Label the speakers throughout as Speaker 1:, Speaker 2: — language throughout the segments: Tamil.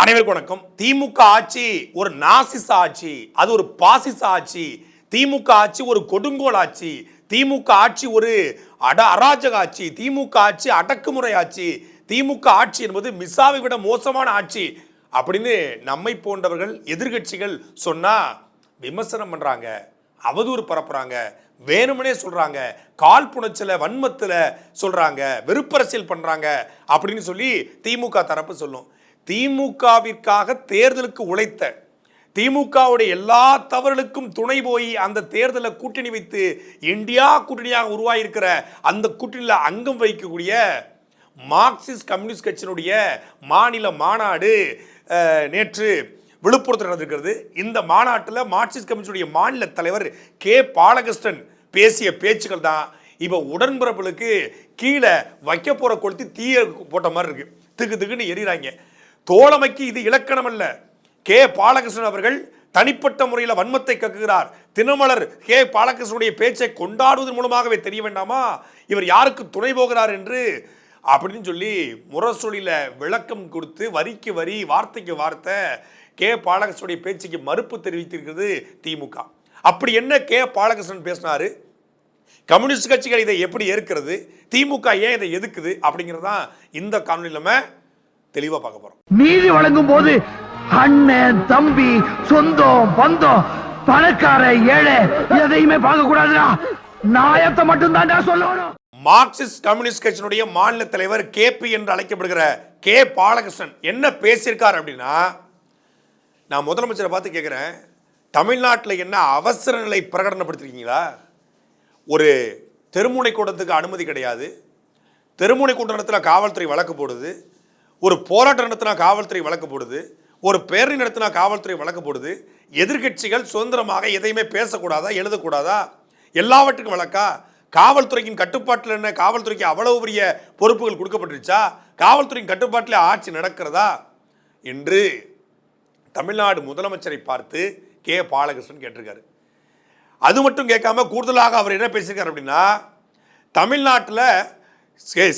Speaker 1: அனைவருக்கும் வணக்கம். திமுக ஆட்சி ஒரு நாசிச ஆட்சி அது ஒரு பாசிச ஆட்சி. திமுக ஆட்சி ஒரு கொடுங்கோல் ஆட்சி. திமுக ஆட்சி ஒரு அட அராஜக ஆட்சி. திமுக ஆட்சி அடக்குமுறை ஆட்சி. திமுக ஆட்சி என்பது மிசாவை விட மோசமான ஆட்சி. அப்படின்னு நம்மை போன்றவர்கள் எதிர்க்கட்சிகள் சொன்னா விமர்சனம் பண்ணுறாங்க அவதூறு பரப்புறாங்க வேணும்னே சொல்றாங்க கால் புணச்சல வன்மத்தில் சொல்றாங்க வெறுப்பரசியல் பண்றாங்க அப்படின்னு சொல்லி திமுக தரப்பு சொல்லும். திமுகவிற்காக தேர்தலுக்கு உழைத்த திமுகவுடைய எல்லா தவறுகளுக்கும் துணை போய் அந்த தேர்தலை கூட்டணி வைத்து இந்தியா கூட்டணியாக உருவாகியிருக்கிற அந்த கூட்டணியில் அங்கம் வகிக்கக்கூடிய மார்க்சிஸ்ட் கம்யூனிஸ்ட் கட்சியினுடைய மாநில மாநாடு நேற்று விழுப்புரத்தில் நடந்திருக்கிறது. இந்த மாநாட்டில் மார்க்சிஸ்ட் கம்யூனிஸ்டுடைய மாநில தலைவர் கே. பாலகிருஷ்ணன் பேசிய பேச்சுக்கள் தான் இப்போ உடன்பிறப்புகளுக்கு கீழே வைக்க போகிற கொளுத்தி தீய போட்ட மாதிரி இருக்குது திக்கு திக்குன்னு எறிகிறாங்க. தோழமைக்கு இது இலக்கணம் அல்ல கே. பாலகிருஷ்ணன் அவர்கள் தனிப்பட்ட முறையில் வன்மத்தை கக்குகிறார். தினமலர் கே. பாலகிருஷ்ணனுடைய பேச்சை கொண்டாடுவதன் மூலமாகவே தெரிய வேண்டாமா? இவர் யாருக்கு துணை போகிறார் என்று? அப்படின்னு சொல்லி முரசொலியில் விளக்கம் கொடுத்து வரிக்கு வரி வார்த்தைக்கு வார்த்தை கே. பாலகிருஷ்ணனுடைய பேச்சுக்கு மறுப்பு தெரிவித்திருக்கிறது திமுக அப்படி என்ன கே. பாலகிருஷ்ணன் பேசினார்? கம்யூனிஸ்ட் கட்சிகள் இதை எப்படி ஏற்கிறது? திமுக ஏன் இதை எதுக்குது? அப்படிங்கிறதான் இந்த காணொலி நம்ம தெளிவாக பார்க்க போகிறோம்
Speaker 2: நீதி வழங்கும் போது அண்ணன் தம்பி சொந்தம் பந்தம் பணக்கார ஏழை எதையுமே பார்க்க கூடாதுடா. நாயத்தை மட்டும் தான்டா சொல்லணும்.
Speaker 1: மார்க்சிஸ்ட் கம்யூனிஸ்ட் கட்சியினுடைய மாநில தலைவர் கேபி என்று அழைக்கப்படுகிற கே பாலகிருஷ்ணன் என்ன பேசியிருக்கார் அப்படின்னா நான் முதலமைச்சரை பார்த்து கேட்குறேன் தமிழ்நாட்டில் என்ன அவசர நிலை பிரகடனப்படுத்திருக்கீங்களா? ஒரு தெருமுனை கூட்டத்துக்கு அனுமதி கிடையாது. தெருமுனை கூட்டம் நடத்தினா காவல்துறை வழக்கு போடுது. ஒரு போராட்டம் நடத்தினா காவல்துறை வழக்கு போடுது ஒரு பேரணி நடத்தினா காவல்துறை வழக்கு போடுது எதிர்க்கட்சிகள் சுதந்திரமாக எதையுமே பேசக்கூடாதா எழுதக்கூடாதா எல்லாவற்றுக்கும் வழக்கா காவல்துறையின் கட்டுப்பாட்டில் என்ன? காவல்துறைக்கு அவ்வளவு பெரிய பொறுப்புகள் கொடுக்கப்பட்டுருச்சா? காவல்துறையின் கட்டுப்பாட்டில் ஆட்சி நடக்கிறதா? என்று தமிழ்நாடு முதலமைச்சரை பார்த்து கே. பாலகிருஷ்ணன் கேட்டிருக்காரு. அது மட்டும் கேட்காம கூடுதலாக அவர் என்ன பேசியிருக்காரு அப்படின்னா தமிழ்நாட்டில்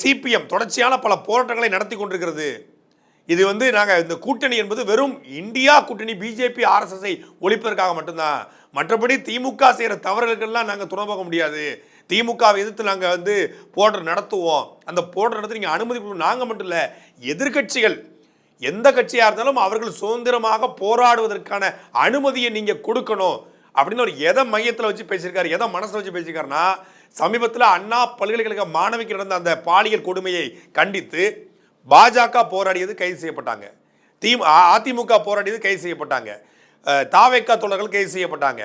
Speaker 1: சிபிஎம் தொடர்ச்சியான பல போராட்டங்களை நடத்தி கொண்டிருக்கிறது. இது வந்து நாங்கள் இந்த கூட்டணி என்பது வெறும் இந்தியா கூட்டணி பிஜேபி ஆர்எஸ்எஸ்ஐ ஒழிப்பதற்காக மட்டும்தான். மற்றபடி திமுக செய்கிற தவறுகளுக்கெல்லாம் நாங்கள் துணை போக முடியாது. திமுகவை எதிர்த்து நாங்கள் வந்து போராட்டம் நடத்துவோம். அந்த போராட்டம் நடத்தி நீங்கள் அனுமதி கொடுக்கணும். நாங்கள் மட்டும் இல்லை எதிர்க்கட்சிகள் எந்த கட்சியாக இருந்தாலும் அவர்கள் சுதந்திரமாக போராடுவதற்கான அனுமதியை நீங்கள் கொடுக்கணும். அப்படின்னு ஒரு எதை மையத்தில் வச்சு பேசியிருக்காரு எதை மனசில் வச்சு பேசியிருக்காருன்னா சமீபத்தில் அண்ணா பல்கலைக்கழக மாணவிக்கு நடந்த அந்த பாலியல் கொடுமையை கண்டித்து பாஜக போராடியது கைது செய்யப்பட்டாங்க. தி அதிமுக போராடியது கைது செய்யப்பட்டாங்க. தாவேக்கா தோழர்கள் கைது செய்யப்பட்டாங்க.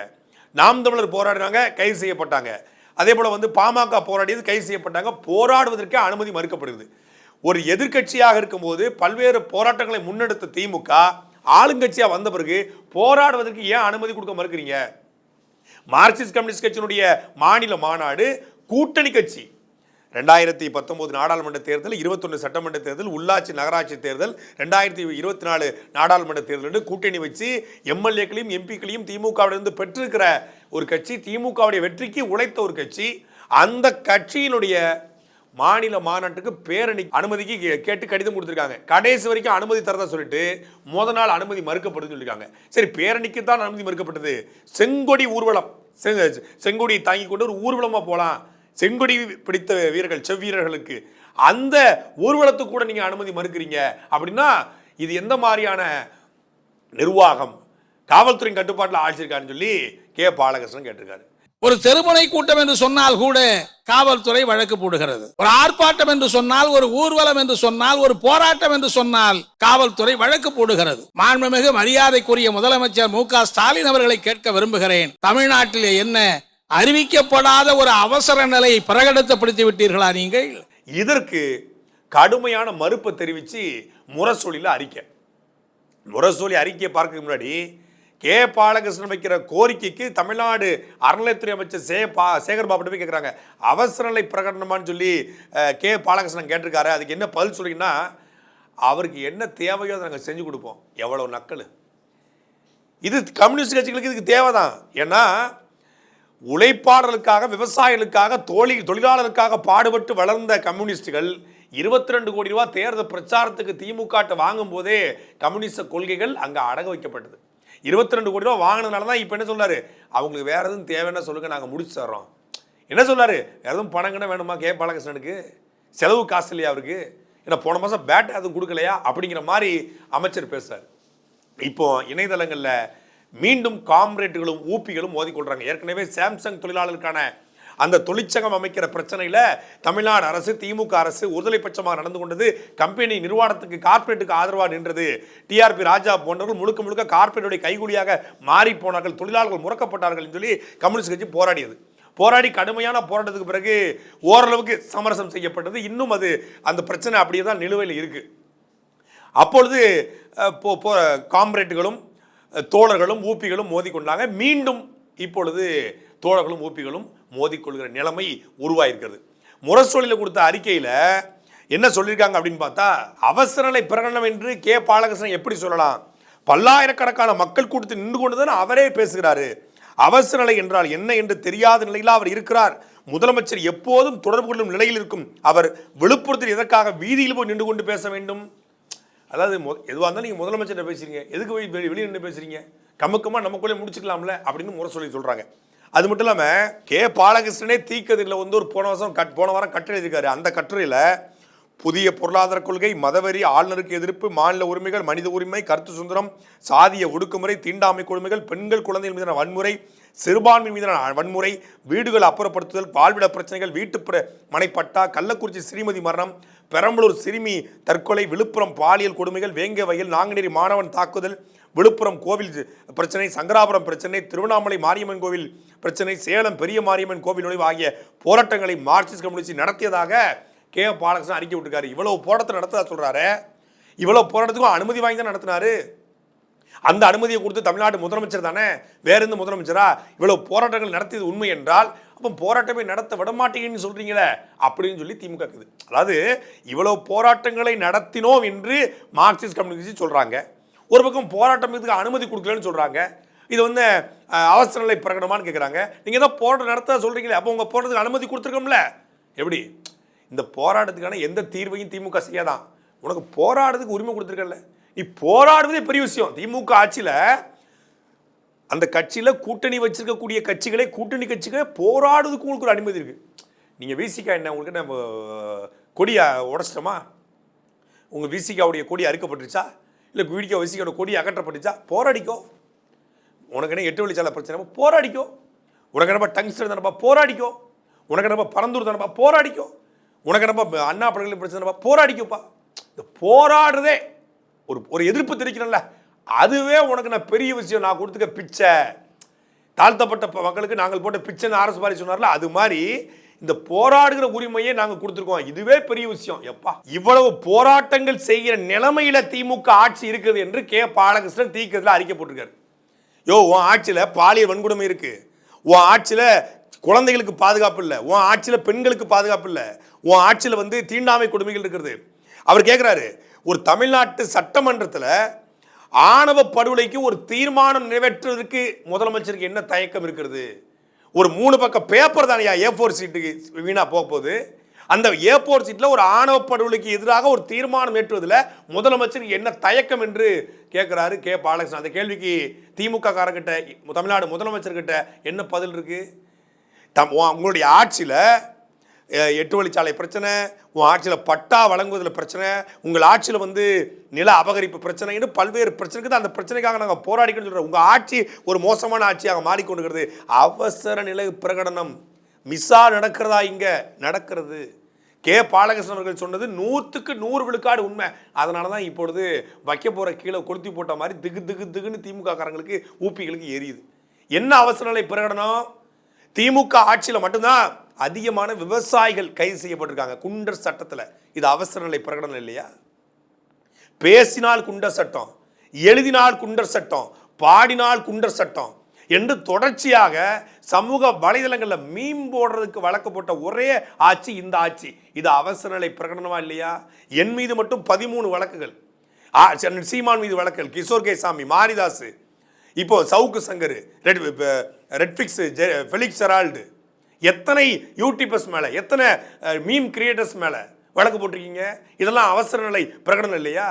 Speaker 1: நாம் தமிழர் போராடினாங்க கைது செய்யப்பட்டாங்க. அதே போல் வந்து பாமக போராடியது கைது செய்யப்பட்டாங்க. போராடுவதற்கே அனுமதி மறுக்கப்படுகிறது. ஒரு எதிர்க்கட்சியாக இருக்கும்போது பல்வேறு போராட்டங்களை முன்னெடுத்த திமுக ஆளுங்கட்சியாக வந்த பிறகு போராடுவதற்கு ஏன் அனுமதி கொடுக்க மறுக்கிறீங்க? மார்க்சிஸ்ட் கம்யூனிஸ்ட் கட்சியினுடைய மாநில மாநாடு கூட்டணி கட்சி. ரெண்டாயிரத்தி பத்தொன்பது நாடாளுமன்ற தேர்தல் இருபத்தொன்று சட்டமன்ற தேர்தல் உள்ளாட்சி நகராட்சி தேர்தல் ரெண்டாயிரத்தி இருபத்தி நாலு நாடாளுமன்ற தேர்தல் கூட்டணி வச்சு எம்எல்ஏக்களையும் எம்பிக்களையும் திமுகவிலிருந்து பெற்றிருக்கிற ஒரு கட்சி திமுகவுடைய வெற்றிக்கு உழைத்த ஒரு கட்சி. அந்த கட்சியினுடைய மாநில மாநாட்டுக்கு பேரணி அனுமதிக்கு கே- கேட்டு கடிதம் கொடுத்துருக்காங்க. கடைசி வரைக்கும் அனுமதி தரதா சொல்லிட்டு முத நாள் அனுமதி மறுக்கப்படுதுன்னு சொல்லியிருக்காங்க சரி பேரணிக்கு தான் அனுமதி மறுக்கப்பட்டது. செங்கொடி ஊர்வலம் செ- செங்கொடியை தாங்கி கொண்டு ஒரு ஊர்வலமாக போகலாம் செங்கொடி பிடித்த வீரர்கள் செவ்வீரர்களுக்கு. அந்த ஊர்வலத்துக்கு கூட நீங்கள் அனுமதி மறுக்கிறீங்க. அப்படின்னா இது எந்த மாதிரியான நிர்வாகம்? காவல்துறையின் கட்டுப்பாட்டில் ஆட்சியிருக்காருன்னு சொல்லி கே. பாலகிருஷ்ணன் கேட்டிருக்காரு.
Speaker 3: ஒரு தெருமுனை கூட்டம் என்று சொன்னால் கூட காவல்துறை வழக்கு போடுகிறது. ஒரு ஆர்ப்பாட்டம் என்று சொன்னால் ஒரு ஊர்வலம் என்று சொன்னால் ஒரு போராட்டம் என்று சொன்னால் காவல்துறை வழக்கு போடுகிறது. மாண்புமிகு மரியாதைக்குரிய முதலமைச்சர் மு க ஸ்டாலின் அவர்களை கேட்க விரும்புகிறேன். தமிழ்நாட்டிலே என்ன அறிவிக்கப்படாத ஒரு அவசர நிலையை பிரகடனப்படுத்தி விட்டீர்களா நீங்கள்?
Speaker 1: இதற்கு கடுமையான மறுப்பை தெரிவித்து முரசொலியில் அறிக்கை. முரசொலி அறிக்கையை பார்க்க முன்னாடி கே பாலகிருஷ்ணன் வைக்கிற கோரிக்கைக்கு தமிழ்நாடு அறநிலையத்துறை அமைச்சர் சே பா சேகர் பாபு போய் கேட்குறாங்க அவசர நிலை பிரகடனமான்னு சொல்லி கே பாலகிருஷ்ணன் கேட்டிருக்காரு. அதுக்கு என்ன பதில் சொல்லிங்கன்னா அவருக்கு என்ன தேவையோ அதை நாங்கள் செஞ்சு கொடுப்போம். எவ்வளோ நக்கல். இது கம்யூனிஸ்ட் கட்சிகளுக்கு இதுக்கு தேவைதான். ஏன்னா உழைப்பாளர்களுக்காக விவசாயிகளுக்காக தோழி தொழிலாளருக்காக பாடுபட்டு வளர்ந்த கம்யூனிஸ்டுகள் இருபத்தி ரெண்டு கோடி ரூபா தேர்தல் பிரச்சாரத்துக்கு திமுக வாங்கும் போதே கம்யூனிஸ்ட கொள்கைகள் அங்கே அடக வைக்கப்பட்டது. இருபத்தி ரெண்டு கோடி ரூபா வாங்கினதுனால தான் இப்போ என்ன சொல்கிறாரு அவங்களுக்கு வேறு எதுவும் தேவைன்னா சொல்லுங்கள் நாங்கள் முடிச்சு தர்றோம். என்ன சொல்கிறாரு வேறு எதுவும் பணங்கன்னா வேணுமா? கே. பாலகிருஷ்ணனுக்கு? செலவு காசு இல்லையா அவருக்கு? ஏன்னா போன மாதம் பேட் எதுவும் கொடுக்கலையா? அப்படிங்கிற மாதிரி அமைச்சர் பேசுகிறார் இப்போ இணையதளங்களில் மீண்டும் காம்ரேட்டுகளும் ஊப்பிகளும் மோதிக்கொள்கிறாங்க ஏற்கனவே சாம்சங் தொழிலாளருக்கான அந்த தொழிற்சங்கம் அமைக்கிற பிரச்சனையில் தமிழ்நாடு அரசு திமுக அரசு ஒருதலை பட்சமாக நடந்து கொண்டது. கம்பெனி நிர்வாணத்துக்கு கார்ப்பரேட்டுக்கு ஆதரவாக நின்றது. டிஆர்பி ராஜா போன்றவர்கள் முழுக்க முழுக்க கார்ப்பரேட்டுடைய கைகூலியாக மாறி போனார்கள். தொழிலாளர்கள் முறக்கப்பட்டார்கள் என்று சொல்லி கம்யூனிஸ்ட் கட்சி போராடியது. போராடி கடுமையான போராட்டத்துக்கு பிறகு ஓரளவுக்கு சமரசம் செய்யப்பட்டது. இன்னும் அது அந்த பிரச்சனை அப்படியே தான் நிலுவையில் இருக்குது அப்பொழுது காம்ரேட்டுகளும் தோழர்களும் ஊப்பிகளும் மோதிக்கொண்டாங்க. மீண்டும் இப்பொழுது தோழர்களும் ஊப்பிகளும் மோதிக்கொள்கிற நிலைமை உருவாயிருக்கிறது. முரசொலியில் கொடுத்த அறிக்கையில் என்ன சொல்லியிருக்காங்க அப்படின்னு பார்த்தா அவசரநிலை பிரகடனம் என்று கே. பாலகிருஷ்ணன் எப்படி சொல்லலாம்? பல்லாயிரக்கணக்கான மக்கள் கூட்டத்தில் நின்று கொண்டுதான் அவரே பேசுகிறாரு. அவசரநிலை என்றால் என்ன என்று தெரியாத நிலையில் அவர் இருக்கிறார். முதலமைச்சர் எப்போதும் தொடர்பு கொள்ளும் நிலையில் இருக்கும். அவர் விழுப்புரத்தில் எதற்காக வீதியில் போய் நின்று கொண்டு பேச வேண்டும்? அதாவது மொ எதுவாக இருந்தாலும் நீங்கள் முதலமைச்சர்கிட்ட பேசுறீங்க. எதுக்கு போய் வெளியே நின்று பேசுறீங்க? கமக்கமாக நமக்குள்ளே முடிச்சுக்கலாம்ல அப்படின்னு முறை சொல்லி சொல்கிறாங்க அது மட்டும் இல்லாமல் கே. பாலகிருஷ்ணனே தீக்கதிரில் வந்து ஒரு போன வருஷம் கட் போன வாரம் கட்டுரை எழுதியிருக்காரு. அந்த கட்டுரையில் புதிய பொருளாதார கொள்கை மதவெறி ஆளுநருக்கு எதிர்ப்பு மாநில உரிமைகள் மனித உரிமை கருத்து சுதந்திரம் சாதிய ஒடுக்குமுறை தீண்டாமை கொடுமைகள் பெண்கள் குழந்தைகள் மீதான வன்முறை சிறுபான்மை மீதான வன்முறை வீடுகள் அப்புறப்படுத்துதல் வாழ்விட பிரச்சனைகள் வீட்டு பிர- மனைப்பட்டா கள்ளக்குறிச்சி ஸ்ரீமதி மரணம் பெரம்பலூர் சிறுமி தற்கொலை விழுப்புரம் பாலியல் கொடுமைகள் வேங்க வயல் நாங்குநேரி மாணவன் தாக்குதல் விழுப்புரம் கோவில் பிரச்சனை சங்கராபுரம் பிரச்சனை திருவண்ணாமலை மாரியம்மன் கோவில் பிரச்சனை சேலம் பெரிய மாரியம்மன் கோவில் நுழைவு ஆகிய போராட்டங்களை மார்க்சிஸ்ட் கம்யூனிஸ்ட் நடத்தியதாக கே. பாலகிருஷ்ணன் அறிக்கை விட்டுருக்காரு. இவ்வளவு போராட்டத்தை நடத்ததா சொல்றாரு? இவ்வளவு போராட்டத்துக்கும் அனுமதி வாங்கி தான் நடத்தினாரு. அந்த அனுமதியை கொடுத்து தமிழ்நாடு முதலமைச்சர் தானே? வேறு எந்த முதலமைச்சரா? இவ்வளவு போராட்டங்கள் நடத்தியது உண்மை என்றால் அப்போ போராட்டமே நடத்த விட மாட்டீங்கன்னு அப்படின்னு சொல்லி திமுக இருக்குது அதாவது இவ்வளோ போராட்டங்களை நடத்தினோம் என்று மார்க்சிஸ்ட் கம்யூனிஸ்ட் சொல்கிறாங்க ஒரு பக்கம் போராட்டம் இதுக்கு அனுமதி கொடுக்கலன்னு சொல்கிறாங்க இது வந்து அவசர நிலை பிரகடனமானு கேட்குறாங்க நீங்கள் தான் போராட்டம் நடத்த சொல்கிறீங்களே அப்போ உங்கள் போராட்டத்துக்கு அனுமதி கொடுத்துருக்கோம்ல. எப்படி? இந்த போராட்டத்துக்கான எந்த தீர்வையும் திமுக செய்யாதான். உனக்கு போராடுறதுக்கு உரிமை கொடுத்துருக்கல நீ போராடுவதே பெரிய விஷயம். திமுக ஆட்சியில் அந்த கட்சியில் கூட்டணி வச்சிருக்கக்கூடிய கட்சிகளே கூட்டணி கட்சிகளே போராடுறதுக்கு உங்களுக்கு ஒரு அனுமதி இருக்குது நீங்கள் விசிகா என்ன உங்களுக்கு நம்ம கொடியை உடச்சிட்டோமா? உங்கள் விசிகாவுடைய கொடி அறுக்கப்பட்டுருச்சா? இல்லை வீடிக்கோ விசிகாவோட கொடி அகற்றப்பட்டுச்சா போராடிக்கோ. உனக்கு என்ன எட்டு வழிச்சாலை பிரச்சனை போராடிக்கோ. உனக்கு நம்ம டங்ஸ்டர் தானப்பா போராடிக்கோ. உனக்கு நம்ம பரந்தூர் தானப்பா போராடிக்கோ. உனக்கு நம்ம அண்ணா படுகொலை பிரச்சனை தானப்பா போராடிக்கோப்பா. இந்த போராடுறதே ஒரு ஒரு எதிர்ப்பு தெரிவிக்கணும்ல. அதுவே உனக்கு நான் பெரிய விஷயம். நான் கொடுத்துக்க பிச்சை. தாழ்த்தப்பட்ட மக்களுக்கு நாங்கள் போட்ட பிச்சைன்னு ஆர்எஸ் பாரி சொன்னார்ல அது மாதிரி இந்த போராடுகிற உரிமையை நாங்கள் கொடுத்துருக்கோம். இதுவே பெரிய விஷயம். எப்பா இவ்வளவு போராட்டங்கள் செய்கிற நிலைமையில திமுக ஆட்சி இருக்குது என்று கே. பாலகிருஷ்ணன் தீக்கிறதுல அறிக்கை போட்டிருக்காரு யோ உன் ஆட்சியில் பாலியல் வன்கொடுமை இருக்குது உன் ஆட்சியில் குழந்தைகளுக்கு பாதுகாப்பு இல்லை. உன் ஆட்சியில் பெண்களுக்கு பாதுகாப்பு இல்லை. உன் ஆட்சியில் வந்து தீண்டாமை கொடுமைகள் இருக்கிறது அவர் கேட்குறாரு ஒரு தமிழ்நாட்டு சட்டமன்றத்தில் ஆணவ படுகொலைக்கு ஒரு தீர்மானம் நிறைவேற்றுவதற்கு முதலமைச்சருக்கு என்ன தயக்கம் இருக்கிறது? ஒரு மூணு பக்கம் பேப்பர் தானையா ஏ ஃபோர் சீட்டுக்கு வீணாக போக போகுது. அந்த ஏ ஃபோர் சீட்டில் ஒரு ஆணவ படுகொலைக்கு எதிராக ஒரு தீர்மானம் ஏற்றுவதில் முதலமைச்சருக்கு என்ன தயக்கம் என்று கேட்குறாரு கே. பாலகிருஷ்ணன். அந்த கேள்விக்கு திமுக காரங்கிட்ட தமிழ்நாடு முதலமைச்சர்கிட்ட என்ன பதில் இருக்குது தம் உங்களுடைய ஆட்சியில் எட்டு வழிச்சாலை பிரச்சனை உன் ஆட்சியில் பட்டா வழங்குவதில் பிரச்சனை உங்கள் ஆட்சியில் வந்து நில அபகரிப்பு பிரச்சனைன்னு பல்வேறு பிரச்சனைக்கு தான் அந்த பிரச்சனைக்காக நாங்கள் போராடிக்கணும்னு சொல்கிறோம் உங்கள் ஆட்சி ஒரு மோசமான ஆட்சியாக மாறிக்கொண்டுகிறது அவசர நிலை பிரகடனம். மிஸ்ஸா நடக்கிறதா இங்கே? நடக்கிறது. கே. பாலகிருஷ்ணன் அவர்கள் சொன்னது நூற்றுக்கு நூறு விழுக்காடு உண்மை. அதனால தான் இப்பொழுது வைக்க போகிற கீழே கொளுத்தி போட்ட மாதிரி திகு திகு திகுன்னு திமுக காரங்களுக்கு ஊப்பிகளுக்கு எரியுது. என்ன அவசர நிலை பிரகடனம்? திமுக ஆட்சியில் மட்டும்தான் அதிகமான விவசாயிகள் கைது செய்யப்பட்டிருக்காங்க. குண்டர் சட்டத்தில். இது அவசர நிலை பிரகடனம் இல்லையா? பேசினால் குண்டர் சட்டம் எழுதினால் குண்டர் சட்டம் பாடினால் குண்டர் சட்டம் என்று தொடர்ச்சியாக சமூக வலைதளங்களில் மீன் போடுறதுக்கு வழக்கப்பட்ட ஒரே ஆட்சி இந்த ஆட்சி. இது அவசர நிலை பிரகடனமா இல்லையா? என் மீது மட்டும் பதிமூணு வழக்குகள். ஆ, சீமான் மீது வழக்குகள். கிஷோர் கே சாமி மாரிதாஸ் இப்போ Savukku Shankar red Redpix Felix Gerald. எத்தனை யூடியூபர்ஸ் மேலே எத்தனை மீம் கிரியேட்டர்ஸ் மேலே வழக்கு போட்டிருக்கீங்க? இதெல்லாம் அவசர நிலை பிரகடனம் இல்லையா?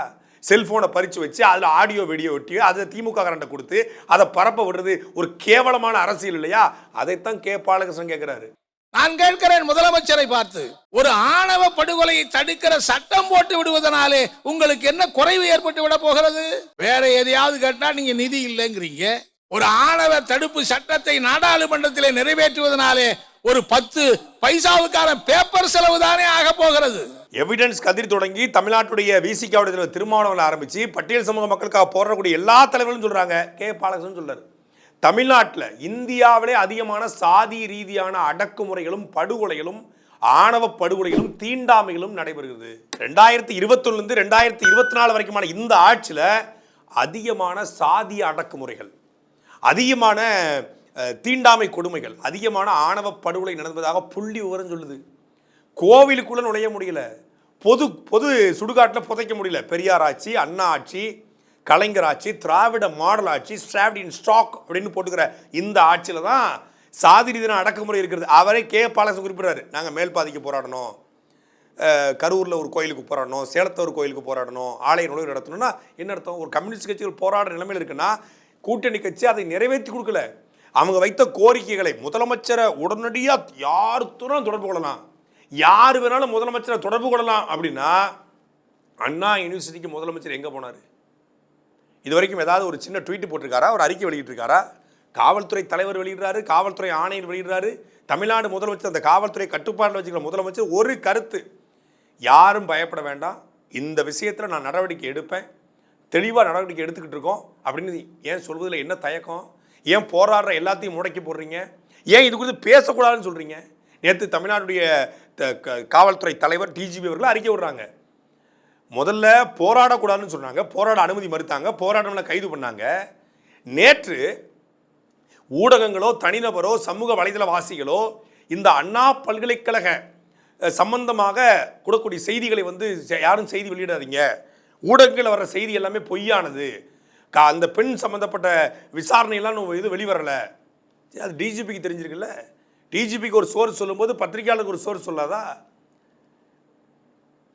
Speaker 1: செல்ஃபோனை பறித்து வச்சு அதில் ஆடியோ வீடியோ ஒட்டி அதை திமுக காரண்ட கொடுத்து அதை பரப்ப விடுறது ஒரு கேவலமான அரசியல் இல்லையா? அதைத்தான் கே. பாலகிருஷ்ணன் கேட்குறாரு
Speaker 3: நான் கேட்கிறேன் முதலமைச்சரை பார்த்து. ஒரு ஆணவ படுகொலையை தடுக்கிற சட்டம் போட்டு விடுவதனாலே உங்களுக்கு என்ன குறைவு ஏற்பட்டு விட போகிறது? வேற எதையாவது கேட்டா நீங்க நிதி இல்லைங்கிறீங்க. ஒரு ஆணவ தடுப்பு சட்டத்தை நாடாளுமன்றத்திலே நிறைவேற்றுவதனாலே ஒரு பத்து பைசாவுக்கான பேப்பர் செலவு தானே ஆக போகிறது.
Speaker 1: எவிடன்ஸ் கதிர் தொடங்கி தமிழ்நாட்டுடைய விசிகாவுடைய தலைவர் திருமாவளவன் ஆரம்பிச்சு பட்டியல் சமூக மக்களுக்காக போராடக்கூடிய எல்லா தலைவர்களும் சொல்றாங்க. கே. பாலகன் சொல்றாரு. தமிழ்நாட்டில் இந்தியாவிலே அதிகமான சாதி ரீதியான அடக்குமுறைகளும் படுகொலைகளும் ஆணவ படுகொலைகளும் தீண்டாமைகளும் நடைபெறுகிறது. ரெண்டாயிரத்தி இருபத்தொன்னுலேருந்து ரெண்டாயிரத்தி இருபத்தி நாலு வரைக்குமான இந்த ஆட்சியில் அதிகமான சாதிய அடக்குமுறைகள். அதிகமான தீண்டாமை கொடுமைகள் அதிகமான ஆணவ படுகொலை நடந்ததாக புள்ளி விவரம் சொல்லுது. கோவிலுக்குள்ளே நுழைய முடியல. பொது பொது சுடுகாட்டில் புதைக்க முடியல. பெரியார் ஆட்சி அண்ணா ஆட்சி கலைஞர் ஆட்சி திராவிட மாடல் ஆட்சி ஸ்டாப்ட் இன் ஸ்டாக் அப்படின்னு போட்டுக்கிற இந்த ஆட்சியில் தான் சாதி ரீதியான அடக்குமுறை இருக்கிறது. அவரே கே. பாலசன் குறிப்பிட்றாரு. நாங்கள் மேல் பாதிக்கு போராடணும். கரூரில் ஒரு கோயிலுக்கு போராடணும். சேலத்தில் ஒரு கோயிலுக்கு போராடணும். ஆலய நுழைவு நடத்தணும்னா என்ன அர்த்தம்? ஒரு கம்யூனிஸ்ட் கட்சிகள் போராடுற நிலைமையில் இருக்குன்னா கூட்டணி கட்சி அதை நிறைவேற்றி கொடுக்கல. அவங்க வைத்த கோரிக்கைகளை முதலமைச்சரை உடனடியாக யாருத்துடன் தொடர்பு கொள்ளலாம்? யார் வேணாலும் முதலமைச்சரை தொடர்பு கொள்ளலாம் அப்படின்னா அண்ணா யூனிவர்சிட்டிக்கு முதலமைச்சர் எங்கே போனார்? இது வரைக்கும் ஏதாவது ஒரு சின்ன ட்வீட் போட்டிருக்காரா? ஒரு அறிக்கை வெளியிட்டிருக்காரா? காவல்துறை தலைவர் வெளியிடுறாரு காவல்துறை ஆணையர் வெளியிடுறாரு. தமிழ்நாடு முதலமைச்சர் அந்த காவல்துறை கட்டுப்பாட்டில் வச்சுக்கிற முதலமைச்சர் ஒரு கருத்து. யாரும் பயப்பட வேண்டாம். இந்த விஷயத்தில் நான் நடவடிக்கை எடுப்பேன். தெளிவாக நடவடிக்கை எடுத்துக்கிட்டு இருக்கோம் அப்படின்னு ஏன் சொல்வதில் என்ன தயக்கம்? ஏன் போராடுற எல்லாத்தையும் முடக்கி போடுறீங்க? ஏன் இது குறித்து பேசக்கூடாதுன்னு சொல்கிறீங்க நேற்று தமிழ்நாடுடைய த- க- காவல்துறை தலைவர் டிஜிபி அவர்கள் அறிக்கை விடுறாங்க. முதல்ல போராடக்கூடாதுன்னு சொன்னாங்க. போராட அனுமதி மறுத்தாங்க. போராட்டம்ல கைது பண்ணாங்க. நேற்று ஊடகங்களோ தனிநபரோ சமூக வலைதளவாசிகளோ இந்த அண்ணா பல்கலைக்கழக சம்பந்தமாக கொடுக்கக்கூடிய செய்திகளை வந்து யாரும் செய்தி வெளியிடாதீங்க. ஊடகங்களில் வர்ற செய்தி எல்லாமே பொய்யானது. கா அந்த பெண் சம்மந்தப்பட்ட விசாரணையெல்லாம் நம்ம இது வெளிவரலை. சரி, அது டிஜிபிக்கு தெரிஞ்சிருக்குல்ல? டிஜிபிக்கு ஒரு சோர்ஸ் சொல்லும்போது பத்திரிகையாளருக்கு ஒரு சோர்ஸ் சொல்லாதா?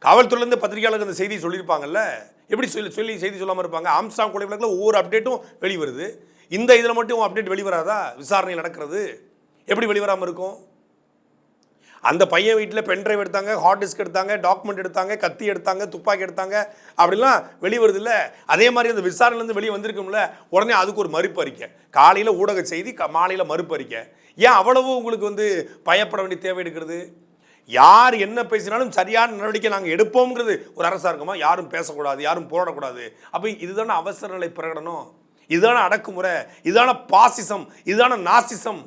Speaker 1: காவல்துறையிலேருந்து பத்திரிகையாளருக்கு அந்த செய்தி சொல்லியிருப்பாங்கல்ல? எப்படி சொல்லி சொல்லி செய்தி சொல்லாமல் இருப்பாங்க? ஆம்ஸ்டாங் கொலை வழக்கில் ஒவ்வொரு அப்டேட்டும் வெளிவருது. இந்த இதில் மட்டும் அப்டேட் வெளிவராதா? விசாரணை நடக்கிறது. எப்படி வெளிவராமல் இருக்கும்? அந்த பையன் வீட்டில் பென்ட்ரைவ் எடுத்தாங்க ஹார்ட் டிஸ்க் எடுத்தாங்க டாக்குமெண்ட் எடுத்தாங்க கத்தி எடுத்தாங்க துப்பாக்கி எடுத்தாங்க அப்படிலாம் வெளிவருது இல்லை அதே மாதிரி அந்த விசாரணையிலேருந்து வெளியே வந்திருக்கும்ல உடனே அதுக்கு ஒரு மறுப்பு அறிக்கை. காலையில் ஊடக செய்தி க மாலையில் மறுப்பு அறிக்கை. ஏன் அவ்வளவு உங்களுக்கு வந்து பயப்பட வேண்டிய தேவை எடுக்கிறது யார் என்ன பேசினாலும் சரியான நடவடிக்கை நாங்கள் எடுப்போங்கிறது ஒரு அரசாக இருக்குமா? யாரும் பேசக்கூடாது யாரும் போராடக்கூடாது. அப்போ இதுதானே அவசர நிலை பிரகடனம். இதுதானே அடக்குமுறை. இதுதானே பாசிசம். இதுதானே நாசிசம்.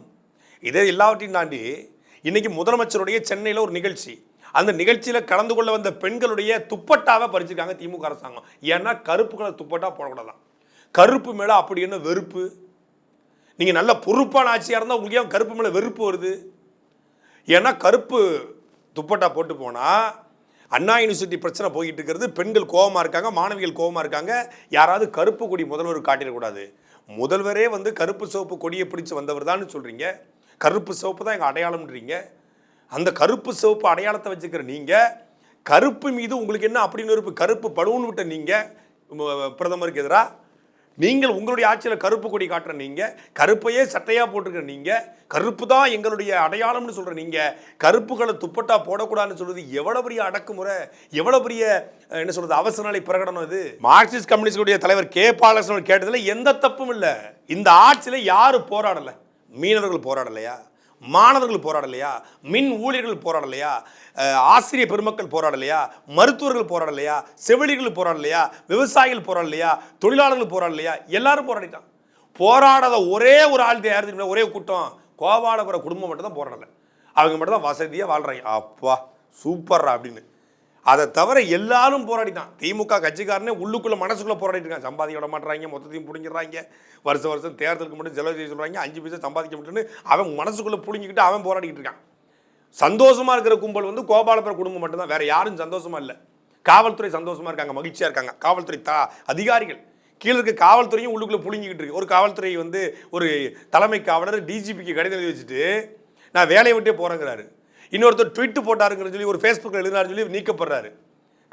Speaker 1: இதே எல்லாவற்றையும் தாண்டி இன்னைக்கு முதலமைச்சருடைய சென்னையில் ஒரு நிகழ்ச்சி. அந்த நிகழ்ச்சியில் கலந்து கொள்ள வந்த பெண்களுடைய துப்பட்டாவை பறிச்சிருக்காங்க திமுக அரசாங்கம். ஏன்னா கருப்பு கலர் துப்பட்டா போடக்கூடாதான். கருப்பு மேலே அப்படி என்ன வெறுப்பு? நீங்கள் நல்ல பொறுப்பான ஆட்சியாக இருந்தால் உங்களுக்கு ஏன் கருப்பு மேலே வெறுப்பு வருது? ஏன்னா கருப்பு துப்பட்டா போட்டு போனால் அண்ணா யூனிவர்சிட்டி பிரச்சனை போயிட்டு இருக்கிறது. பெண்கள் கோபமாக இருக்காங்க மாணவிகள் கோபமாக இருக்காங்க. யாராவது கருப்பு கொடி முதல்வர் காட்டிடக்கூடாது. முதல்வரே வந்து கருப்பு சிவப்பு கொடியை பிடிச்சு வந்தவர் தான் சொல்கிறீங்க கருப்பு சிவப்பு தான் எங்கள் அடையாளம்ன்றீங்க. அந்த கருப்பு சிவப்பு அடையாளத்தை வச்சுக்கிற நீங்கள் கருப்பு மீது உங்களுக்கு என்ன அப்படின்னு இருப்பு கருப்பு பலூன் விட்ட நீங்கள் பிரதமருக்கு எதிராக நீங்கள் உங்களுடைய ஆட்சியில் கருப்பு கொடி காட்டுற நீங்கள் கருப்பையே சட்டையாக போட்டிருக்கிற நீங்கள் கருப்பு தான் எங்களுடைய அடையாளம்னு சொல்கிற நீங்கள் கருப்புகளை துப்பட்டா போடக்கூடாதுன்னு சொல்கிறது எவ்வளோ பெரிய அடக்குமுறை எவ்வளோ பெரிய என்ன சொல்கிறது அவசர நிலை பிரகடனம் இது? மார்க்சிஸ்ட் கம்யூனிஸ்டுடைய தலைவர் கே பாலகிருஷ்ணன் கேட்டதில் எந்த தப்பும் இல்லை. இந்த ஆட்சியில் யாரும் போராடலை. மீனவர்கள் போராடலையா? மாணவர்கள் போராடலையா? மின் ஊழியர்கள் போராடலையா? ஆசிரியர் பெருமக்கள் போராடலையா? மருத்துவர்கள் போராடலையா? செவிலியர்கள் போராடலையா? விவசாயிகள் போராடலையா? தொழிலாளர்கள் போராடலையா? எல்லாரும் போராடிட்டான். போராடாத ஒரே ஒரு ஆள் யார் ஒரே கூட்டம். கோபாலபுர குடும்பம் மட்டும் தான் போராடலை. அவங்க மட்டும் தான் வசதியாக வாழ்கிறாங்க அப்பா சூப்பர்ரா அப்படின்னு. அதை தவிர எல்லாரும் போராடிட்டான். திமுக கட்சிக்காரனே உள்ளுக்குள்ளே மனசுக்குள்ளே போராடிட்டு இருக்கான். சம்பாதிக்க விட மாட்டுறாங்க மொத்தத்தையும் பிடிங்கிறாங்க வருஷம் வருஷம் தேர்தலுக்கு மட்டும் செலவு செய்ய சொல்கிறாங்க அஞ்சு பைசா சம்பாதிக்க மட்டும்னு அவன் மனசுக்குள்ளே புடுங்கிக்கிட்டு அவன் போராடிக்கிட்டு இருக்கான். சந்தோஷமாக இருக்கிற கும்பல் வந்து கோபாலபுர குடும்பம் மட்டும்தான். வேறு யாரும் சந்தோஷமா இல்லை. காவல்துறை சந்தோஷமாக இருக்காங்க மகிழ்ச்சியாக இருக்காங்க. காவல்துறை தா அதிகாரிகள். கீழே இருக்க காவல்துறையும் உள்ளுக்குள்ளே புழுங்கிக்கிட்டு இருக்கு. ஒரு காவல்துறை வந்து ஒரு தலைமை காவலர் டிஜிபிக்கு கடிதம் எழுதி வச்சுட்டு நான் வேலையை விட்டே போகிறேங்கிறாரு இன்னொருத்தர் ட்வீட் போட்டாருங்கிற சொல்லி ஒரு ஃபேஸ்புக்கில் எழுதினார் சொல்லி நீக்கப்படுறாரு.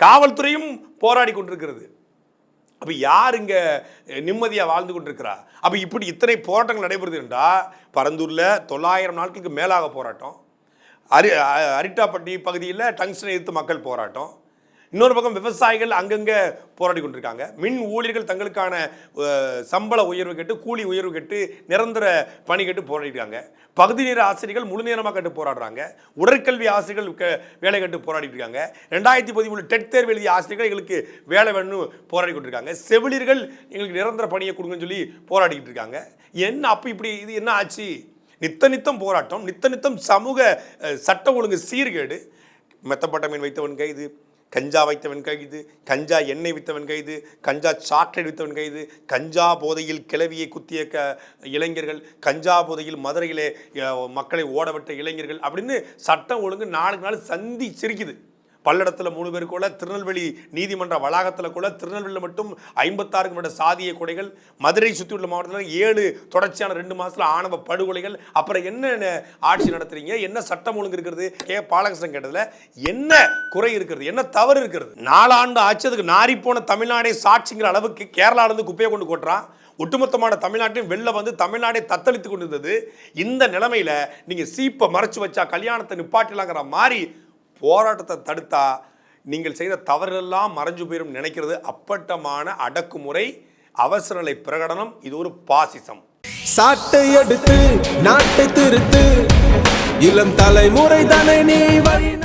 Speaker 1: காவல்துறையும் போராடி கொண்டிருக்கிறது. அப்போ யார் இங்கே நிம்மதியாக வாழ்ந்து கொண்டிருக்கிறா? அப்போ இப்படி இத்தனை போராட்டங்கள் நடைபெறுது என்றால் பரந்தூரில் தொள்ளாயிரம் நாட்களுக்கு மேலாக போராட்டம். அரி அ- அரிட்டாப்பட்டி பகுதியில் டங்ஸ்டன் எதிர்த்து மக்கள் போராட்டம். இன்னொரு பக்கம் விவசாயிகள் அங்கங்கே போராடி கொண்டிருக்காங்க. மின் ஊழியர்கள் தங்களுக்கான சம்பள உயர்வு கேட்டு கூலி உயர்வு கேட்டு நிரந்தர பணி கேட்டு போராடிருக்காங்க பகுதி நேர ஆசிரியர்கள் முழு நேரமாக கேட்டு போராடுறாங்க. உடற்கல்வி ஆசிரியர்கள் வேலை கேட்டு போராடிட்டு இருக்காங்க. ரெண்டாயிரத்தி பதிமூணு டெட் தேர்வு எழுதிய ஆசிரியர்கள் எங்களுக்கு வேலை வேணும்னு போராடி கொண்டிருக்காங்க. செவிலியர்கள் எங்களுக்கு நிரந்தர பணியை கொடுங்கன்னு சொல்லி போராடிக்கிட்டு இருக்காங்க. என்ன அப்போ இப்படி இது என்ன ஆச்சு? நித்த நித்தம் போராட்டம் நித்த நித்தம் சமூக சட்டம் சட்ட ஒழுங்கு சீர்கேடு. மெத்தப்பட்ட மீன் வைத்தவன் கைது கஞ்சா வைத்தவன் கைது கஞ்சா எண்ணெய் வித்தவன் கைது கஞ்சா சாக்லேட் வித்தவன் கைது கஞ்சா போதையில் கிளவியை குத்திய க இளைஞர்கள் கஞ்சா போதையில் மதுரையிலே மக்களை ஓடவிட்ட இளைஞர்கள் அப்படின்னு சட்டம் ஒழுங்கு நாளுக்கு நாள் சந்தி சிரிக்குது. பல்லடத்தில் மூணு பேர் கூட திருநெல்வேலி நீதிமன்ற வளாகத்தில் கூட திருநெல்வேலியில் மட்டும் ஐம்பத்தாறுக்கு மேற்பட்ட சாதிய கொலைகள் மதுரை சுற்றியுள்ள மாவட்டத்தில் ஏழு தொடர்ச்சியான ரெண்டு மாதத்தில் ஆணவ படுகொலைகள் அப்புறம் என்ன ஆட்சி நடத்துறீங்க? என்ன சட்டம் ஒழுங்கு இருக்கிறது? கே. பாலகிருஷ்ணன் கேட்டதில் என்ன குறை இருக்கிறது? என்ன தவறு இருக்கிறது? நாலாண்டு ஆட்சியதுக்கு நாரி போன தமிழ்நாடே சாட்சிங்கிற அளவுக்கு கேரளாவிலேருந்து குப்பையை கொண்டு கொட்டுறான். ஒட்டுமொத்தமான தமிழ்நாட்டையும் வெளில வந்து தமிழ்நாடே தத்தளித்து கொண்டிருந்தது. இந்த நிலைமையில் நீங்கள் சீப்பை மறைச்சு வச்சா கல்யாணத்தை நிப்பாட்டலாங்கிற மாதிரி போராட்டத்தை தடுத்தா நீங்கள் செய்த தவறெல்லாம் மறைஞ்சு போயிடும் நினைக்கிறது அப்பட்டமான அடக்குமுறை அவசரநிலை பிரகடனம் இது ஒரு பாசிசம்.
Speaker 4: சாட்டை எடுத்து நாட்டை திருத்து இளம் தலைமுறை தானே நீ வழி